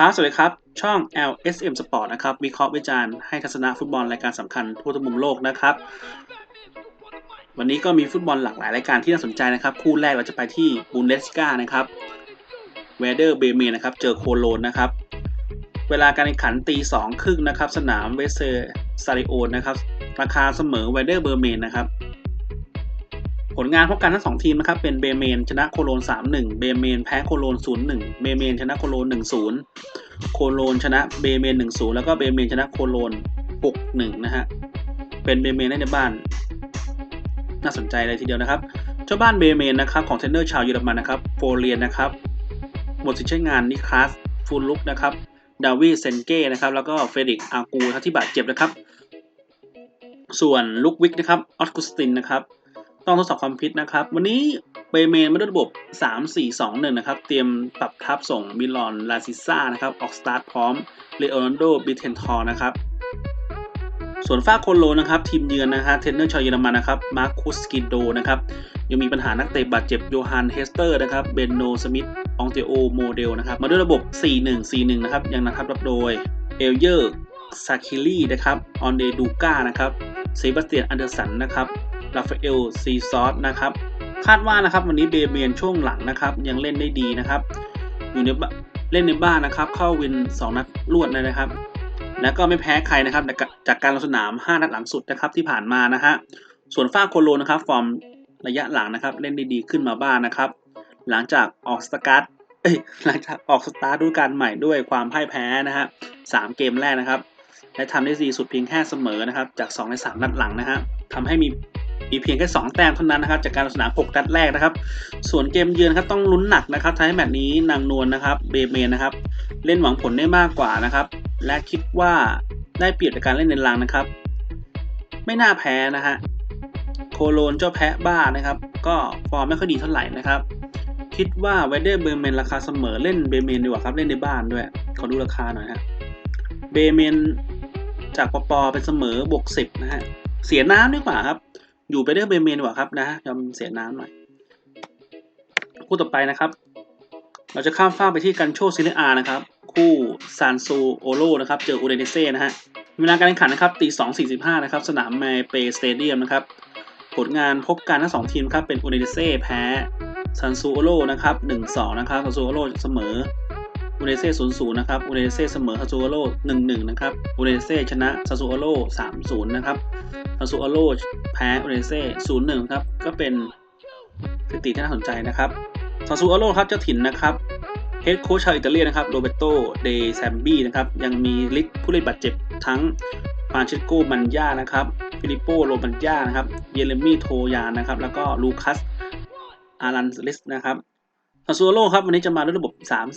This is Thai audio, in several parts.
ครับ สวัสดีครับ ช่อง LSM Sport นะครับ วิเคราะห์วิจารณ์ให้ทัศนะฟุตบอลรายการสำคัญทั่วทุกมุมโลกนะครับ วันนี้ก็มีฟุตบอลหลากหลายรายการที่น่าสนใจนะครับ คู่แรกเราจะไปที่บูนเดสกานะครับเวเดอร์เบเมนนะครับ เจอโคโลนนะครับ เวลาการแข่งขันตีสองครึ่งนะครับ สนามเวสเซอร์ซาริโอนนะครับ ราคาเสมอเวเดอร์เบเมนนะครับ ผลงานพบกันทั้งสองทีมนะครับเป็นเบเมนชนะโคโลน 3-1 เบเมนแพ้โคโลน 0-1 เบเมนชนะโคโลน 1-0 โคโลนชนะเบเมน 1-0 แล้วก็เบเมนชนะโคโลน 6-1 นะฮะ เป็นเบเมนได้ในบ้าน น่าสนใจเลยทีเดียวนะครับ เจ้าบ้านเบเมนนะครับของเทรนเนอร์ชาวเยอรมันนะครับโฟเรียนนะครับ หมดสิทธิ์ใช้งานนิคลาสฟูลลุกนะครับ ดาวิเซนเก้นะครับ แล้วก็เฟรดิกอากูที่บาดเจ็บนะครับ ส่วนลุกวิกนะครับ ออสกุสตินนะครับ ต้องทดสอบความฟิตนะครับ วันนี้เบเมนมาด้วยระบบ 3-4-2-1 นะครับ เตรียมปรับทับส่งมิลอนลาซิซ่านะครับ ออกสตาร์ทพร้อมเลโอนัลโดบิเทนทอร์นะครับ ส่วนฝ้าโคโลนะครับ ทีมเยือนนะฮะเทรนเนอร์ชาวเยอรมันนะครับมาร์คุสกินโดนะครับ ยังมีปัญหานักเตะบาดเจ็บโยฮันเฮสเตอร์นะครับเบนโนสมิธองเตโอโมเดลนะครับ มาด้วยระบบ 4-1-4-1 นะครับ ยังนะครับรับโดยเอลเยอร์ซาคิลี่นะครับ ออนเดดูก้านะครับเซบาสเตียนอันเดอร์สันนะครับ ราฟาเอลซีซอสนะครับ คาดว่านะครับวันนี้เบเมียนช่วงหลังนะครับ ยังเล่นได้ดีนะครับ อยู่ในบ้าเล่นในบ้านนะครับ เข้าวิน 2 นัดรวดเลยนะครับ แล้วก็ไม่แพ้ใครนะครับ จากการลงสนาม 5 นัดหลังสุดนะครับที่ผ่านมานะฮะส่วนฝ้าโคโลนะครับ ฟอร์มระยะหลังนะครับ เล่นได้ดีขึ้นมาบ้างนะครับ หลังจากออกสตาร์ทเอ้ยหลังจากออกสตาร์ทฤดูกาลใหม่ด้วยความพ่ายแพ้นะฮะสามเกมแรกนะครับและทำได้ดีสุดเพียงแค่เสมอนะครับ จาก 2 ใน 3 นัดหลังนะฮะทำให้มี มีเพียงแค่2แต้มเท่านั้นนะครับจากการลงสนาม6นัดแรกนะครับ ส่วนเกมเยือนครับต้องลุ้นหนักนะครับทำให้แมตช์นี้นางนวลนะครับเบเมนนะครับเล่นหวังผลได้มากกว่านะครับ และคิดว่าได้เปรียบจากการเล่นในลังนะครับ ไม่น่าแพ้นะฮะโคโลนเจ้าแพ้บ้านะครับ ก็ฟอร์มไม่ค่อยดีเท่าไหร่นะครับ คิดว่าเวเดอร์เบเมนราคาเสมอเล่นเบเมนดีกว่าครับเล่นในบ้านด้วยขอดูราคาหน่อยฮะเบเมนจากปปเป็นเสมอบวกสิบนะฮะเสียน้ำดีกว่าครับ อยู่ไปเรื่องเบเมนดีกว่าครับนะยอมเสียน้ำหน่อย คู่ต่อไปนะครับ เราจะข้ามฟ้าไปที่กันโชซิเลอานะครับ คู่ซานซูโอโลนะครับ เจออูเดเนเซ่นะฮะเวลาการแข่งขันนะครับตีสองสี่สิบห้านะครับ สนามแมเปสเตเดียมนะครับ ผลงานพบกันทั้งสองทีมครับ เป็นอูเดเนเซ่แพ้ซานซูโอโลนะครับหนึ่งสองนะครับซานซูโอโลเสมออูเนเซ่ศูนย์ศูนย์นะครับอูเนเซ่เสมอซาซูโอโร่หนึ่งหนึ่งนะครับอูเนเซ่ชนะซาซูโอโร่สามศูนย์นะครับซาซูโอโร่ แพ้อเนเซ่ศูนย์หนึ่งครับ ก็เป็นสถิติที่น่าสนใจนะครับซาซูโอโร่ครับเจ้าถิ่นนะครับเฮดโค้ชชาวอิตาเลียนนะครับโรเบโตเดแซมบี้นะครับยังมีลิสผู้เล่นบาดเจ็บทั้งฟานเชสโกมันยานะครับฟิลิปโปโรมันยานะครับเยเรมี่โทยานนะครับแล้วก็ลูคัสอารันลิสนะครับซาซูโร่ครับวันนี้จะมาด้วยระบบ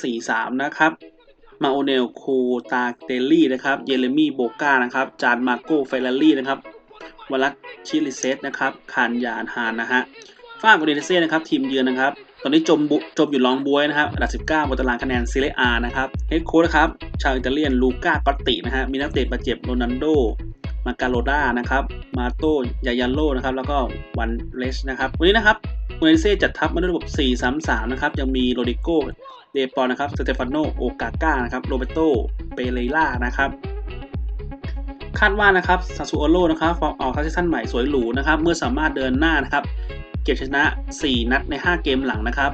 3-4-3 นะครับมาโอเนลโคตาเตลลี่นะครับเยเรมี่โบกานะครับจานมาโกเฟลลี่นะครับ วลัตชิลิเซตนะครับคานยานฮานนะฮะฝ้าโอเดเซ่นะครับทีมเยือนนะครับ ตอนนี้จมบุจมอยู่รองบวยนะครับอันดับ 19บนตารางคะแนนซีเรียอานะครับเฮดโค้ชนะครับ ชาวอิตาเลียนลูก้ากอตตินะฮะมีนักเตะบาดเจ็บโรนันโด มาการโลด้านะครับมาโตยายันโลนะครับแล้วก็วันเลชนะครับวันนี้นะครับอูเนเซ่จัดทัพมาด้วยระบบ 4-3-3 นะครับ ยังมีโรดิโก เดปอนนะครับ สเตฟานโน โอกาก้า นะครับ โรเบโต เปเรล่า นะครับ คาดว่านะครับซาซูโอโลนะครับฟอร์มออกทัสซันใหม่สวยหรูนะครับเมื่อสามารถเดินหน้านะครับเก็บชนะ 4 นัดใน 5 เกมหลังนะครับ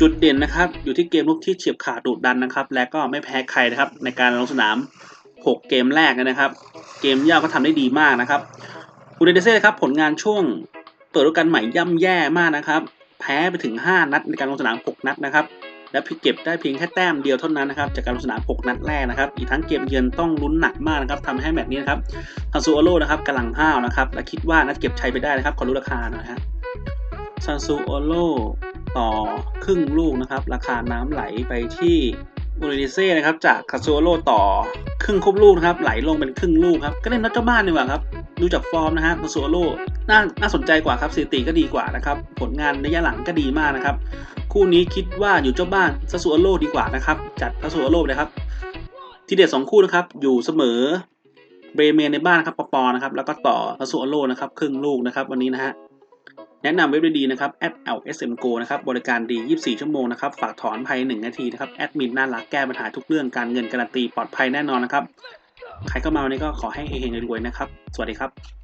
จุดเด่นนะครับอยู่ที่เกมลุกที่เฉียบขาดดุดันนะครับ และก็ไม่แพ้ใครนะครับในการลงสนาม 6 เกมแรกนะครับ เกมย่าก็ทำได้ดีมากนะครับอูเดเนเซ่ครับผลงานช่วงเปิดฤดูกาลใหม่ย่ำแย่มากนะครับ แพ้ไปถึง 5 นัดในการลงสนาม 6 นัดนะครับ และเก็บได้เพียงแค่แต้มเดียวเท่านั้นนะครับจากการลงสนาม 6 นัดแรกนะครับ อีกทั้งเกมเยือนต้องลุ้นหนักมากนะครับทำให้แมตช์นี้นะครับซานซูโอโร่นะครับกำลังห้าวนะครับ และคิดว่านัดเก็บชัยไปได้นะครับขอรู้ราคาหน่อยฮะซานซูโอโร่ต่อครึ่งลูกนะครับ ราคาน้ำไหลไปที่อูเดเซ่นะครับจากคาซูโอโร่ต่อครึ่งครบลูกนะครับไหลลงเป็นครึ่งลูกครับก็เล่นนัดเจ้าบ้านดีกว่าครับดูจากฟอร์มนะฮะคาซูโอโร่น่าน่าสนใจกว่าครับสถิติก็ดีกว่านะครับผลงานระยะหลังก็ดีมากนะครับ คู่นี้คิดว่าอยู่เจ้าบ้านซาซูโอโร่ดีกว่านะครับ จัดซาซูโอโร่เลยครับ ที่เด็ดสองคู่นะครับ อยู่เสมอเบรเมนในบ้านครับปปนะครับ แล้วก็ต่อซาซูโอโร่นะครับครึ่งลูกนะครับ วันนี้นะฮะแนะนำเว็บดีๆนะครับแอป LSM Go นะครับ บริการดี 24 ชั่วโมงนะครับ ฝากถอนภายใน1นาทีนะครับ แอดมินน่ารักแก้ปัญหาทุกเรื่องการเงินการันตีปลอดภัยแน่นอนนะครับ ใครเข้ามาวันนี้ก็ขอให้เฮงๆรวยๆนะครับ สวัสดีครับ